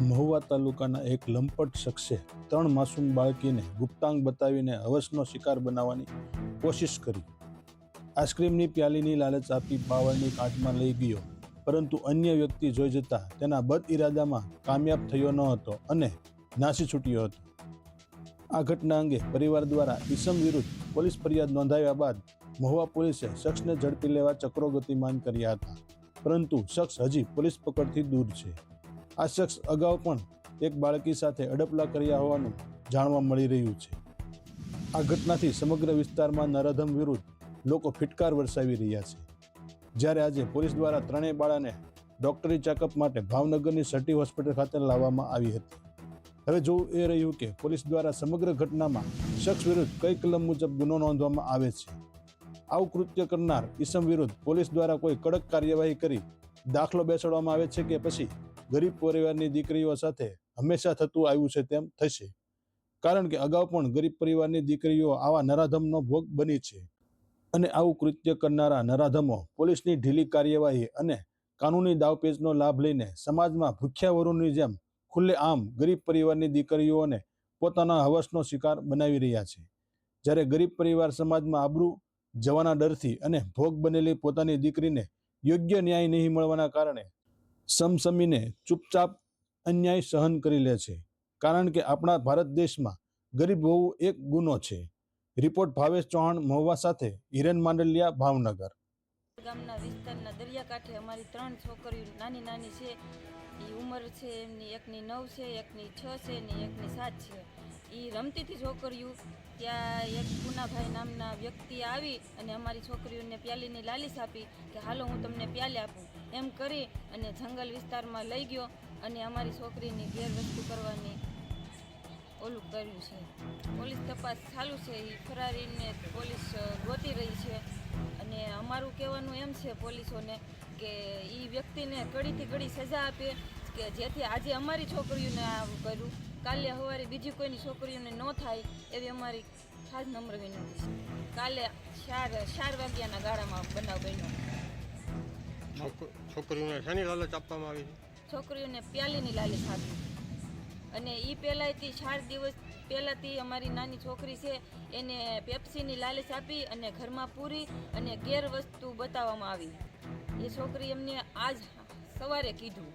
મહુવા તાલુકાના એક લંપટ શખ્સે ત્રણ માસૂમ બાળકીને ગુપ્તાંગ બતાવીને હવસનો શિકાર બનાવવાની કોશિશ કરી. આઈસ્ક્રીમની પ્યાલીની લાલચ આપી પાવરની કાંટમાં લઈ ગયો, પરંતુ અન્ય વ્યક્તિ જોઈ જતા તેના બદ ઇરાદામાં કામયાબ થયો ન હતો અને નાસી છૂટ્યો હતો. આ ઘટના અંગે પરિવાર દ્વારા ઈસમ વિરુદ્ધ પોલીસ ફરિયાદ નોંધાવ્યા બાદ મહુવા પોલીસે શખ્સને ઝડપી લેવા ચક્રો ગતિમાન કર્યા હતા, પરંતુ શખ્સ હજી પોલીસ પકડથી દૂર છે. આ શખ્સ અગાઉ પણ એક બાળકી સાથે અડપલા કર્યા હોવાનું જાણવા મળી રહ્યું છે. આ ઘટનાથી સમગ્ર વિસ્તારમાં નરાધમ વિરુદ્ધ લોકો ફિટકાર વરસાવી રહ્યા છે. જ્યારે આજે પોલીસ દ્વારા ત્રણેય બાળાને ડોક્ટરી ચેકઅપ માટે ભાવનગરની સટી હોસ્પિટલ ખાતે લાવવામાં આવી હતી. હવે જોવું એ રહ્યું કે પોલીસ દ્વારા સમગ્ર ઘટનામાં શખ્સ વિરુદ્ધ કઈ કલમ મુજબ ગુનો નોંધવામાં આવે છે. આવું કૃત્ય કરનાર ઈસમ વિરુદ્ધ પોલીસ દ્વારા કોઈ કડક કાર્યવાહી કરી દાખલો બેસાડવામાં આવે છે કે પછી ગરીબ પરિવારની દીકરીઓ સાથે હંમેશા થતું આવ્યું છે તેમ થશે. કારણ કે અગાઉ પણ ગરીબ પરિવારની દીકરીઓ આવા નરાધમનો ભોગ બની છે. અને આવું કૃત્ય કરનારા નરાધમો પોલીસની ઢીલી કાર્યવાહી અને કાનૂની દાવપેચનો લાભ લઈને સમાજમાં ભૂખ્યા વરુની જેમ ખુલ્લે આમ ગરીબ પરિવારની દીકરીઓને પોતાના હવસનો શિકાર બનાવી રહ્યા છે. જ્યારે ગરીબ પરિવાર સમાજમાં આબરૂ, જવાના ડરથી અને ભોગ બનેલી પોતાની દીકરીને યોગ્ય ન્યાય નહીં મળવાના કારણે સમસમીને ચૂપચાપ અન્યાય સહન કરી લે છે. કારણ કે આપણા ભારત દેશમાં ગરીબ હોવું એક ગુનો છે. રિપોર્ટ ભાવેશ ચૌહાણ, મહુવા સાથે હિરેન માંડલિયા, ભાવનગર. ગામના વિસ્તારના દરિયાકાંઠે અમારી ત્રણ છોકરીઓ નાની નાની છે. એ ઉંમર છે, એમની એકની નવ છે, એકની છ છે ને એકની સાત છે. એ રમતીથી છોકરીઓ ત્યાં એક પૂનાભાઈ નામના વ્યક્તિ આવી અને અમારી છોકરીઓને પ્યાલીની લાલીસ આપી કે હાલો, હું તમને પ્યાલી આપું. એમ કરી અને જંગલ વિસ્તારમાં લઈ ગયો અને અમારી છોકરીની ગેરવસ્તુ કરવાની ઓલું કર્યું છે. પોલીસ તપાસ ચાલુ છે. એ ફરારીને પોલીસ ગોતી રહી છે. અને અમારું કહેવાનું એમ છે પોલીસોને કે એ વ્યક્તિને કડીથી કડી સજા આપે કે જેથી આજે અમારી છોકરીઓને આ કર્યું. કાલે સવારે બીજી કોઈની છોકરીઓને ન થાય એવી અમારી ખાસ નમ્ર વિનંતી છે. કાલે ચાર ચાર વાગ્યાના ગાળામાં બનાવ બન્યો. છોકરીઓને શાની લાલચ આપવામાં આવી છોકરીઓને પ્યાલીની લાલચ આપી. અને એ પહેલાંથી ચાર દિવસ પહેલાંથી અમારી નાની છોકરી છે એને પેપ્સીની લાલચ આપી અને ઘરમાં પૂરી અને ગેરવસ્તુ બતાવવામાં આવી. એ છોકરી એમને આજ સવારે કીધું.